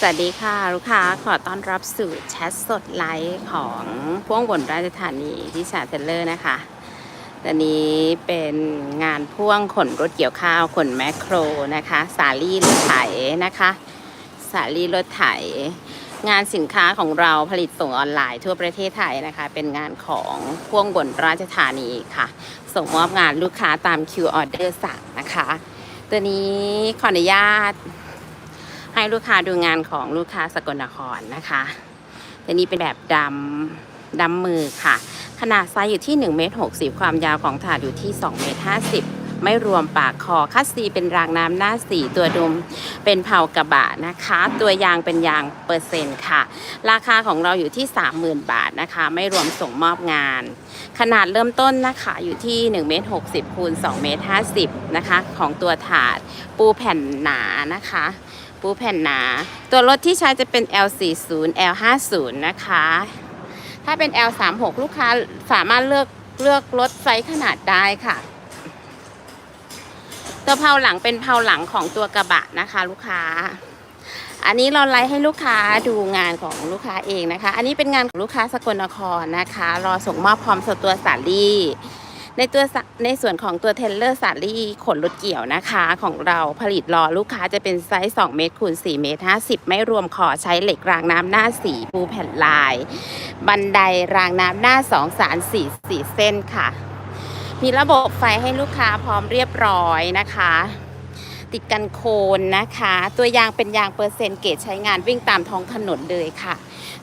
สวัสดีค่ะ ลูกค้าขอต้อนรับสู่แชทสดไลฟ์ของพ่วงบนราชธานีที่ชาเทเลอร์นะคะตอนนี้เป็นงานพ่วงขนรถเกี่ยวข้าวขนแมคโครนะคะ สาลี่รถไถนะคะ สาลี่รถไถ งานสินค้าของเราผลิตส่งออนไลน์ทั่วประเทศไทยนะคะ เป็นงานของพ่วงบนราชธานีค่ะ ส่งมอบงานลูกค้าตามคิวออเดอร์สั่งนะคะ ตัวนี้ขออนุญาต ให้ลูกค้าดูงานของลูกค้าสกลนครนะคะตัวนี้เป็นแบบดำดำมือค่ะ ขนาดไซส์อยู่ที่1เมตร60 ความยาวของถาดอยู่ที่2เมตร50 ไม่รวมปากคอคัสซีเป็นรางน้ำหน้าสีตัวดุมเป็นเผากระบะนะคะ ตัวยางเป็นยางเปอร์เซ็นต์ค่ะ ราคาของเราอยู่ที่ 30,000 บาทนะคะ ไม่รวมส่งมอบงาน ขนาดเริ่มต้นนะคะอยู่ที่1เมตร60คูณ2เมตร50นะคะ ของตัวถาดปูแผ่นหนานะคะปูแผ่นหนา ตัวรถที่ใช้จะเป็น L40 L50 นะคะ ถ้าเป็น L36 ลูกค้าสามารถเลือกเลือกรถไซส์ขนาดได้ค่ะ ตัวเพาหลังเป็นเพาหลังของตัวกระบะนะคะ ลูกค้า อันนี้เราไลฟ์ให้ลูกค้าดูงานของลูกค้าเองนะคะ อันนี้เป็นงานของลูกค้าสกลนครนะคะ รอส่งมอบพร้อมสตัวสาลี่ในตัวในส่วนของตัวเทรลเลอร์สาลี่ขนรถเกี่ยวนะคะของเราผลิตรอลูกค้าจะเป็นไซส์ 2 เมตรคูณ4เมตร50 ไม่รวมขอใช้เหล็กรางน้ำหน้าสีปูแผ่นลาย บันไดรางน้ำหน้า 2 สาร4 4 เส้นค่ะ มีระบบไฟให้ลูกค้าพร้อมเรียบร้อยนะคะ ติดกันโคนนะคะ ตัวยางเป็นยางเปอร์เซ็นต์เกจใช้งานวิ่งตามท้องถนนเลยค่ะ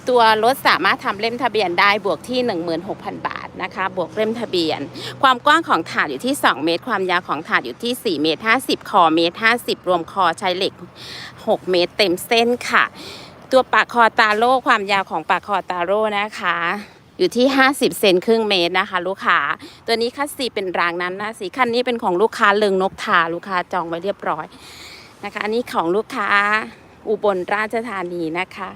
ตัวรถสามารถทำเล่มทะเบียนได้บวกที่ 16,000 บาทนะคะ บวกเล่มทะเบียน ความกว้างของถาดอยู่ที่ 2 เมตร ความยาวของถาดอยู่ที่ 4 เมตร 50 คอเมตร 50 รวมคอใช้เหล็ก 6 เมตร เต็มเส้นค่ะ ตัวปากคอตาโล่ความยาวของปากคอตาโล่นะคะ อยู่ที่ 50 เซนครึ่งเมตรนะคะ ลูกค้า ตัวนี้คัสซีเป็นรางนั้นนะสีคันนี้เป็นของลูกค้าเลิงนกทาลูกค้าจองไว้เรียบร้อยนะคะ อันนี้ของลูกค้าอุบลราชธานีนะคะ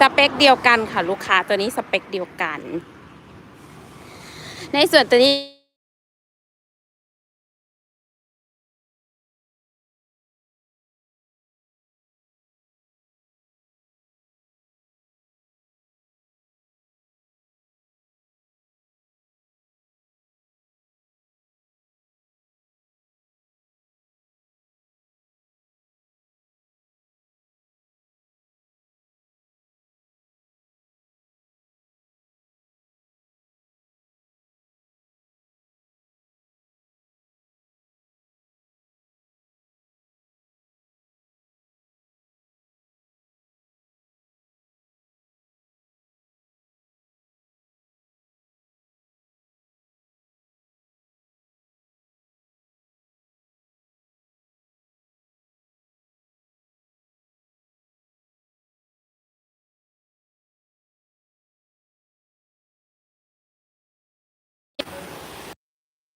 สเปคเดียวกันค่ะลูกค้าตัวนี้สเปคเดียวกัน ในส่วนตัวนี้